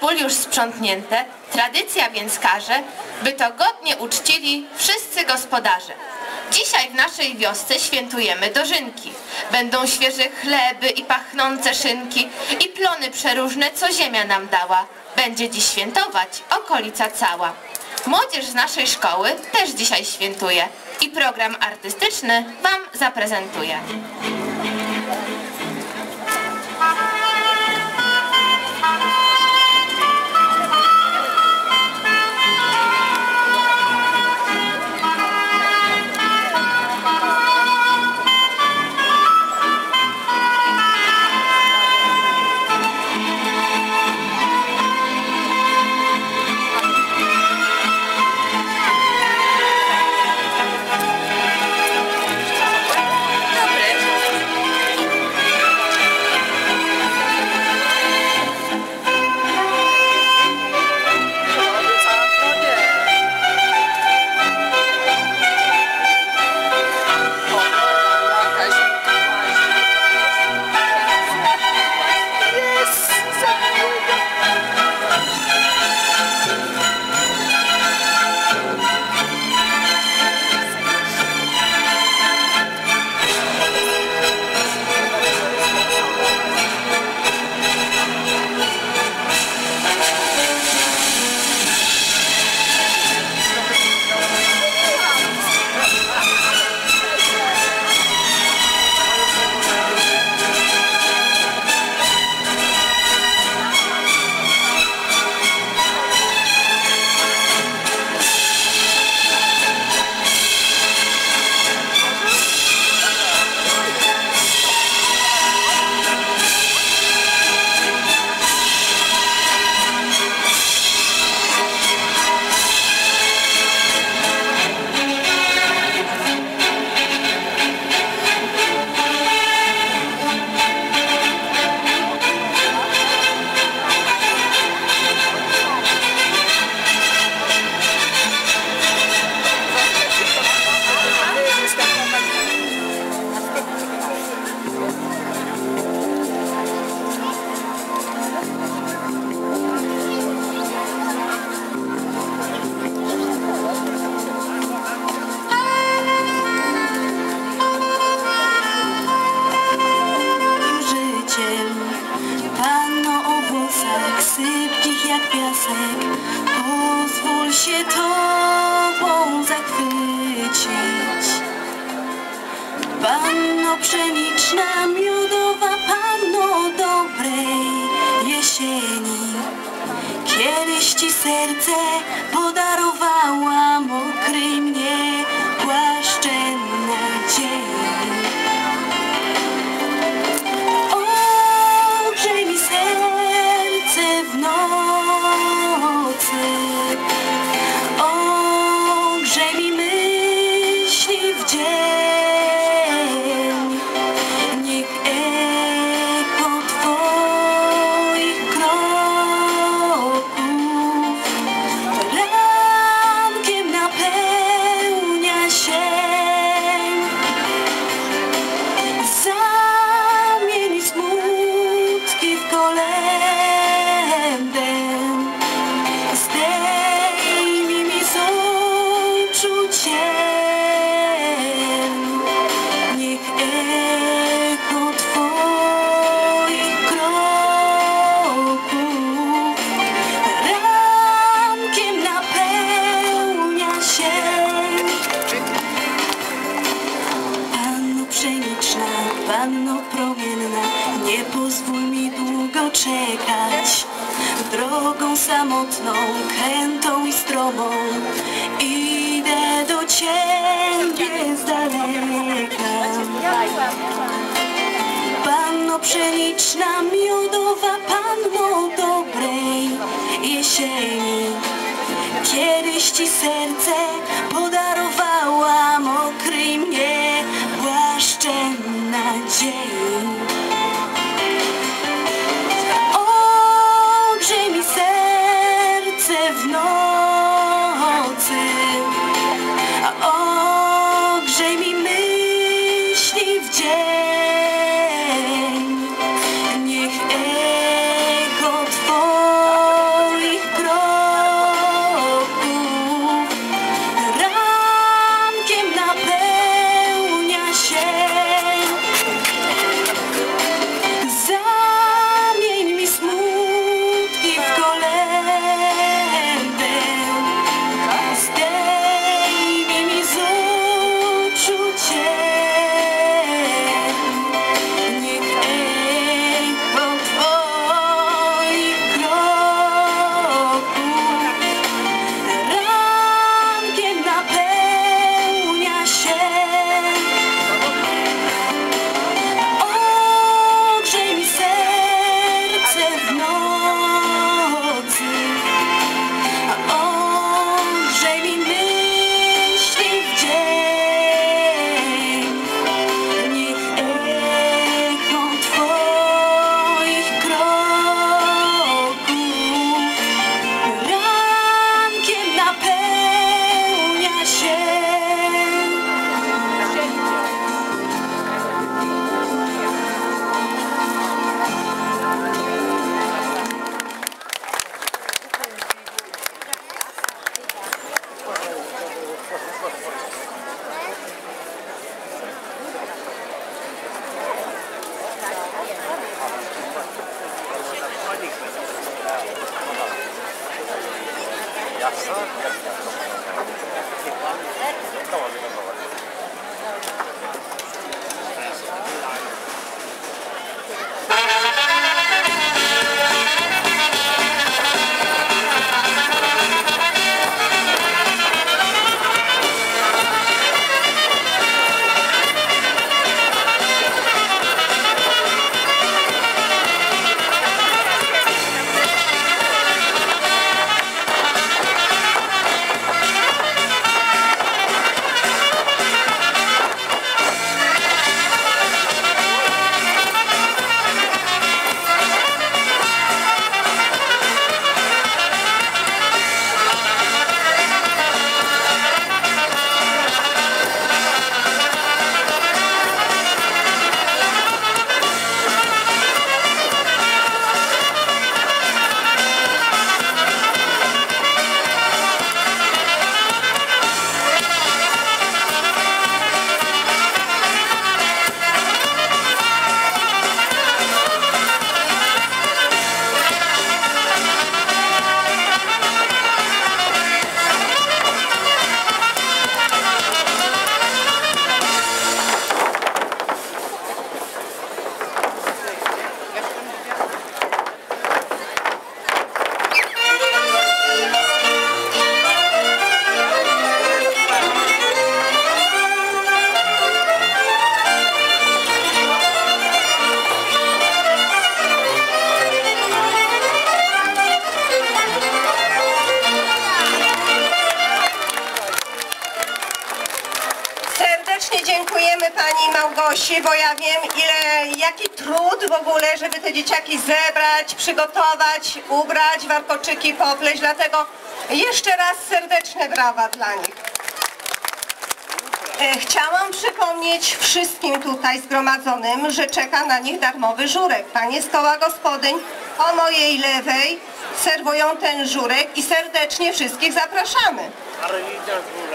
pól już sprzątnięte, tradycja więc każe, by to godnie uczcili wszyscy gospodarze. Dzisiaj w naszej wiosce świętujemy dożynki. Będą świeże chleby i pachnące szynki i plony przeróżne, co ziemia nam dała. Będzie dziś świętować okolica cała. Młodzież z naszej szkoły też dzisiaj świętuje i program artystyczny Wam zaprezentuje. Panno pszeniczna, miodowa Panno dobrej jesieni. Kiedyś Ci serce podarowałam Okryj mnie Ciebie z daleka. Panno pszeniczna, miodowa, panno dobrej jesieni. Kiedyś Ci serce podarowałam, okryj mnie płaszczem nadziei. Yes, sir. Yes, sir. Przygotować, ubrać, warkoczyki popleść, dlatego jeszcze raz serdeczne brawa dla nich. E, Chciałam przypomnieć wszystkim tutaj zgromadzonym, że czeka na nich darmowy żurek. Panie z koła gospodyń po mojej lewej serwują ten żurek i serdecznie wszystkich zapraszamy.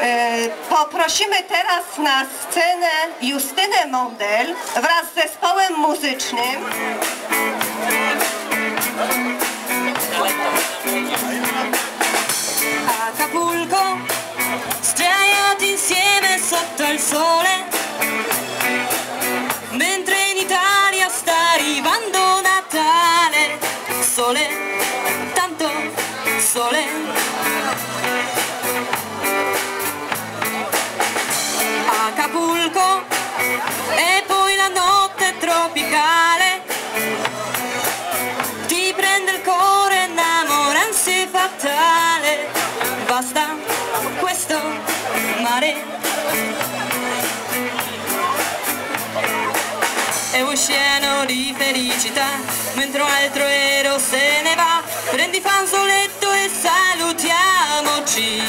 E, Poprosimy teraz na scenę Justynę Model wraz z zespołem muzycznym. Acapulco, sdraiati insieme sotto il sole, mentre in Italia sta arrivando Natale, sole, tanto sole. Acapulco, e felicità mentre un altro aereo se ne va. Prendi fanzoletto e salutiamoci.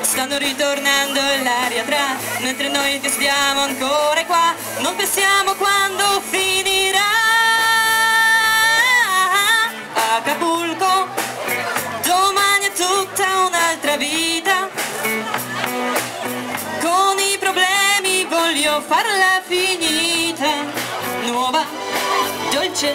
Stanno ritornando l'aria tra mentre noi che stiamo ancora qua non pensiamo quando finirà. Acapulco domani è tutta un'altra vita. Con i problemi voglio farla finita nuova Chết.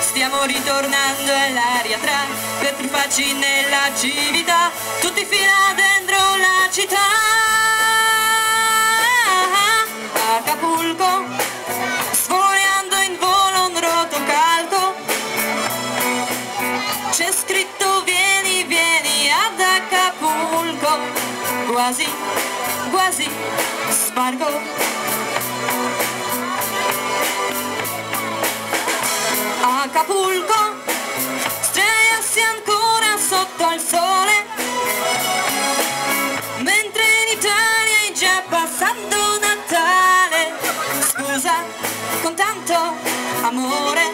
Stiamo ritornando all'aria tra per facci nella civiltà tutti fila dentro la città. Acapulco sfogliando in volo un rotocalco c'è scritto vieni, vieni ad Acapulco. Quasi, quasi sbarco Acapulco Straiassi ancora sotto al sole Mentre in Italia è già passato Natale Scusa, con tanto amore.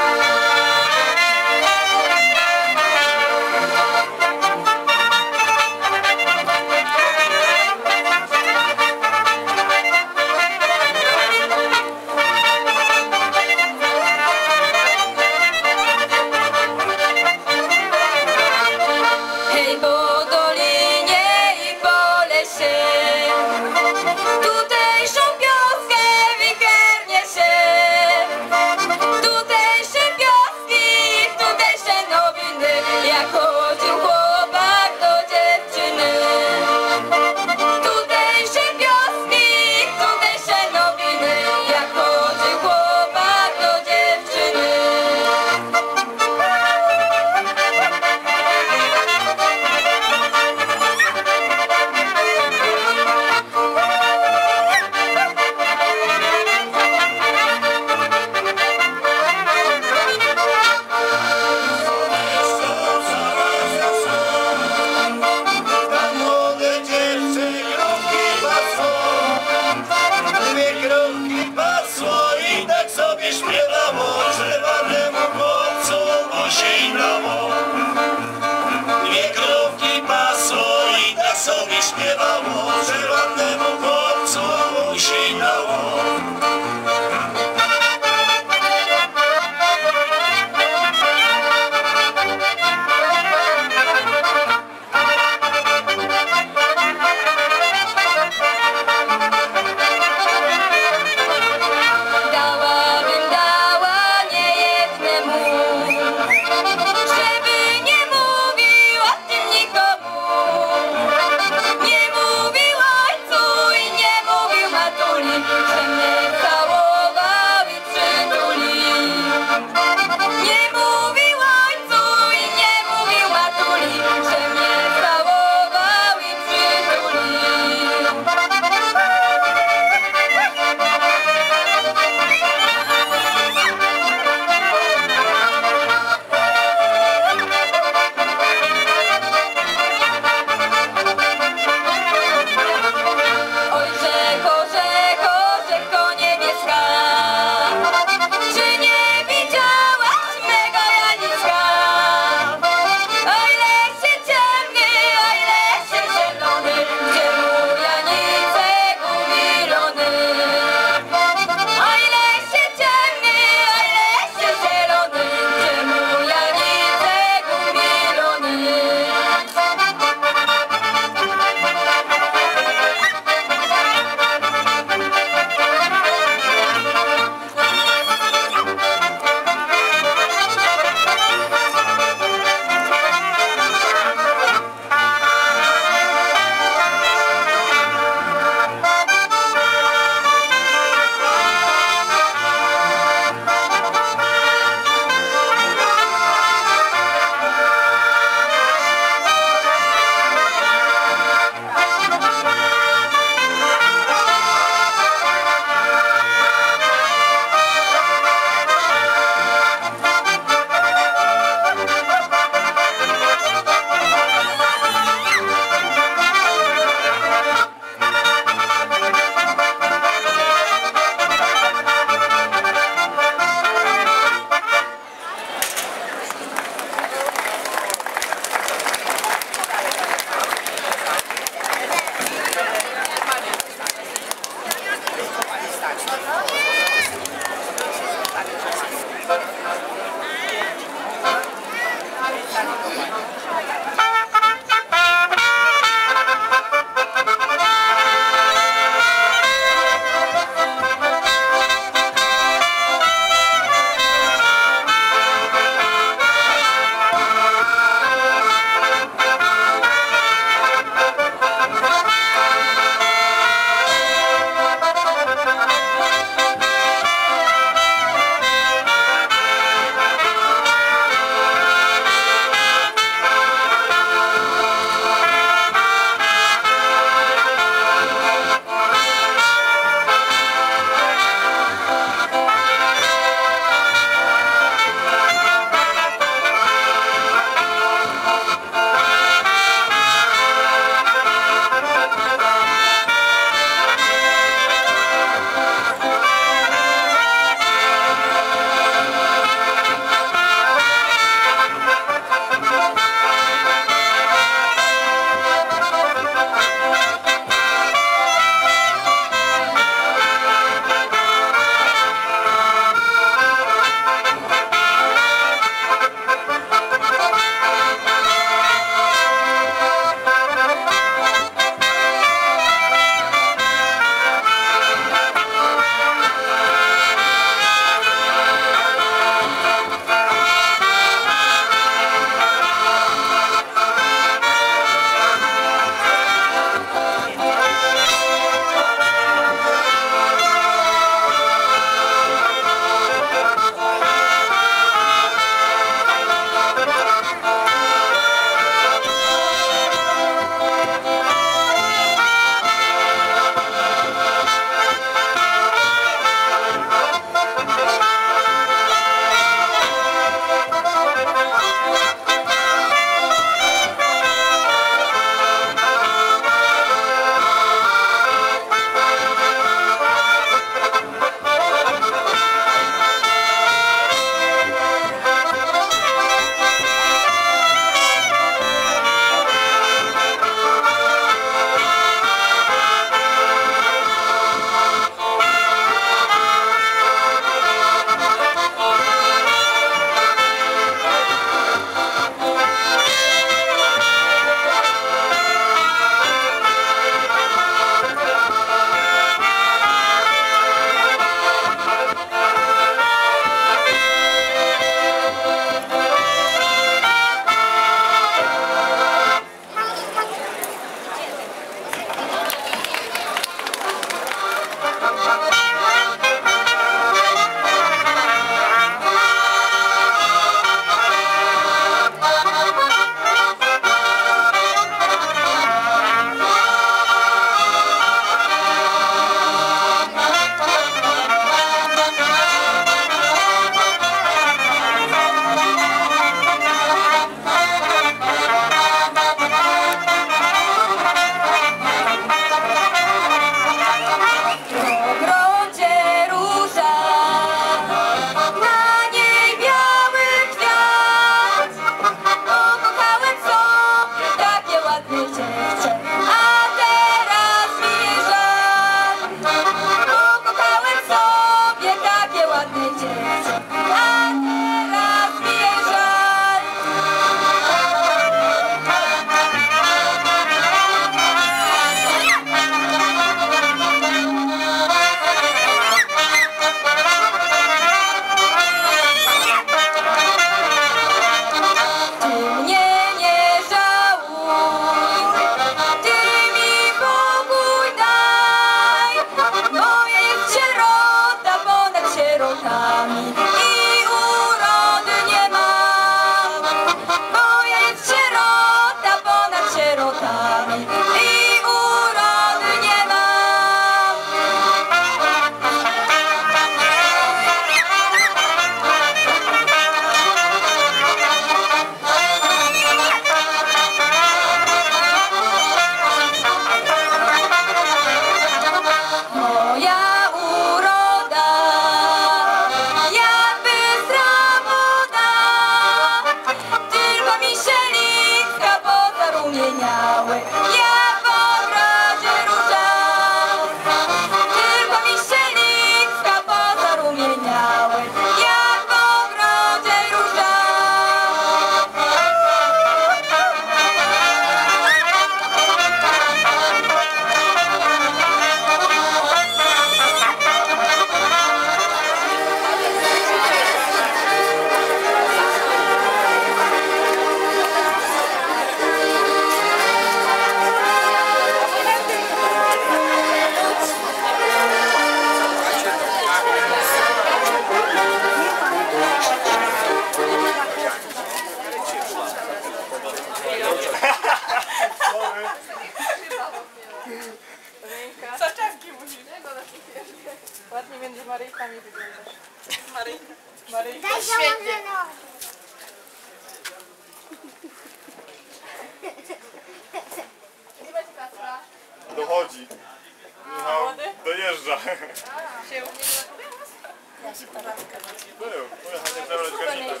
Był, pojechali zabrać gazetę.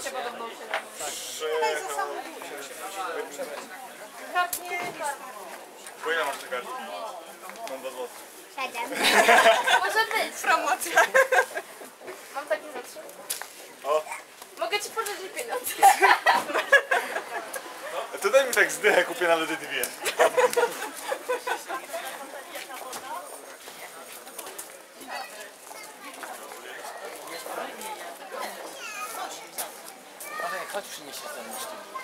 Przyjechał... Po ile masz te kartki? Mam dwa złote. Może być. Promocja. Mam takie za trzy. O, Mogę ci pożyczyć pieniądze. to daj mi tak zdychę, kupię nawet dwie. 搾取に謝罪してる。